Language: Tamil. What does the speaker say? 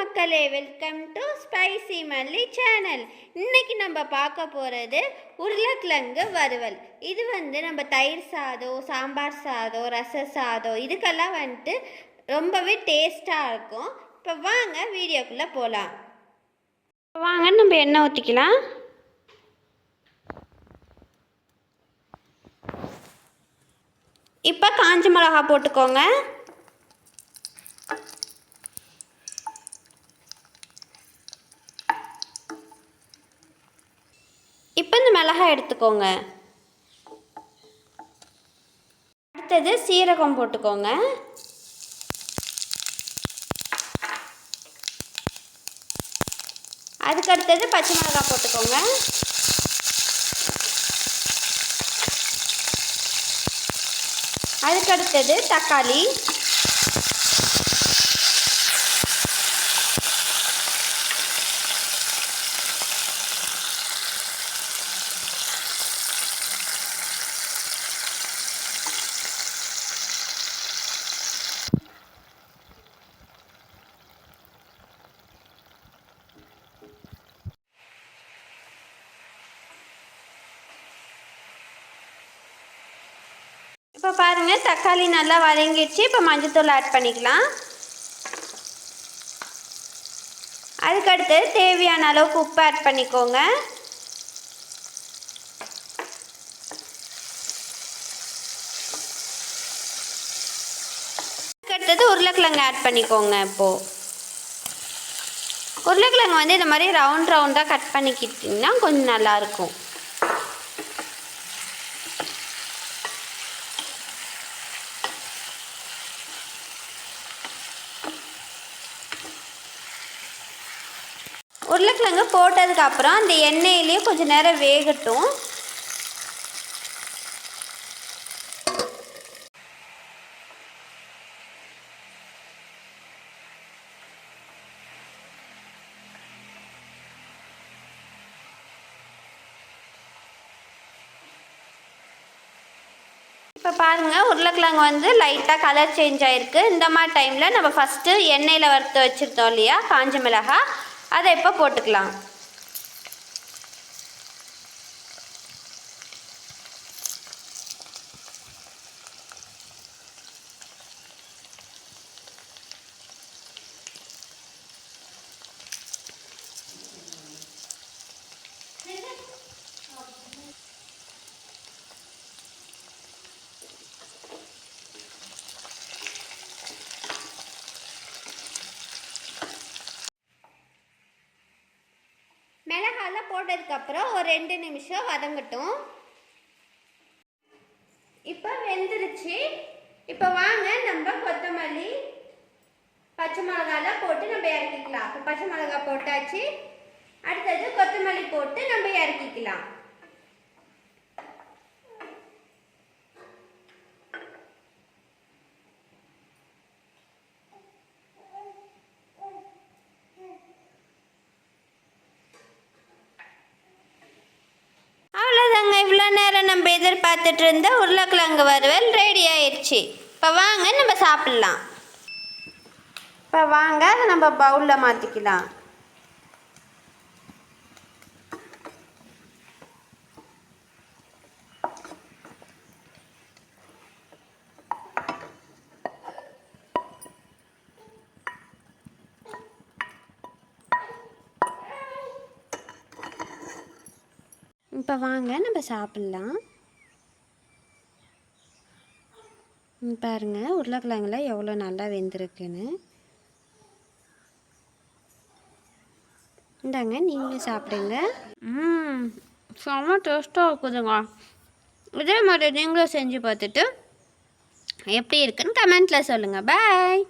மக்களே welcome to spicy Malli channel இன்னைக்கு நம்ம பார்க்க போகிறது உருளைக்கிழங்கு வறுவல். இது வந்து நம்ம தயிர் சாதம் சாம்பார் சாதம் ரச சாதம் இதுக்கெல்லாம் வந்துட்டு ரொம்பவே டேஸ்ட்டாக இருக்கும். இப்போ வாங்க வீடியோக்குள்ளே போகலாம் வாங்க நம்ம எண்ணெய் ஊற்றிக்கலாம் இப்போ காஞ்ச மிளகா போட்டுக்கோங்க. மிளகா எடுத்துக்கோங்க. அடுத்தது சீரகம் போட்டுக்கோங்க. அதுக்கு அடுத்தது பச்சை மிளகா போட்டுக்கோங்க. அதுக்கு அடுத்தது தக்காளி. இப்போ பாருங்கள் தக்காளி நல்லா வதங்கிடுச்சு. இப்போ மஞ்சத்தூள் ஆட் பண்ணிக்கலாம். அதுக்கடுத்து தேவையான அளவுக்கு உப்பு ஆட் பண்ணிக்கோங்க. அதுக்கடுத்தது உருளைக்கிழங்கு ஆட் பண்ணிக்கோங்க இப்போது உருளைக்கிழங்கு வந்து இந்த மாதிரி ரவுண்ட் ரவுண்டாக கட் பண்ணிக்கிட்டிங்கன்னா கொஞ்சம் நல்லாயிருக்கும் உருளைக்கிழங்கு போட்டதுக்கப்புறம் அந்த எண்ணெயிலேயே கொஞ்சம் நேரம் வேகட்டும். இப்போ பாருங்கள் உருளைக்கிழங்கு வந்து லைட்டாக கலர் சேஞ்ச் ஆகிருக்கு இந்த மாதிரி டைமில் நம்ம ஃபஸ்ட்டு எண்ணெயில் வறுத்து வச்சுருந்தோம் இல்லையா? காஞ்ச மிளகாய். அதை இப்போ போட்டுக்கலாம்? மசாலா போட்டதுக்கப்புறம் ஒரு ரெண்டு நிமிஷம் வதங்கட்டும். இப்போ வெந்துருச்சு. இப்போ வாங்க நம்ம கொத்தமல்லி பச்சை மிளகாலாம் போட்டு நம்ம இறக்கிக்கலாம். இப்போ பச்சை மிளகா போட்டாச்சு. அடுத்தது கொத்தமல்லி போட்டு நம்ம இறக்கிக்கலாம். நம்ம எதிர்பார்த்துட்டு இருந்த உருளைக்கிழங்கு வறுவல் ரெடி ஆயிடுச்சு. இப்போ வாங்க நம்ம சாப்பிட்லாம். இப்போ வாங்க அதை நம்ம பவுலில் மாற்றிக்கலாம் இப்போ வாங்க நம்ம சாப்பிட்லாம். ம், பாருங்க உருளைக்கிழங்குல எவ்வளோ நல்லா வெந்திருக்குன்னு. இந்தாங்க நீங்களும் சாப்பிடுங்க. ம் செம்ம டேஸ்ட்டாக இருக்குதுங்க. இதே மாதிரி நீங்களும் செஞ்சு பார்த்துட்டு எப்படி இருக்குன்னு கமெண்ட்டில் சொல்லுங்கள் பாய்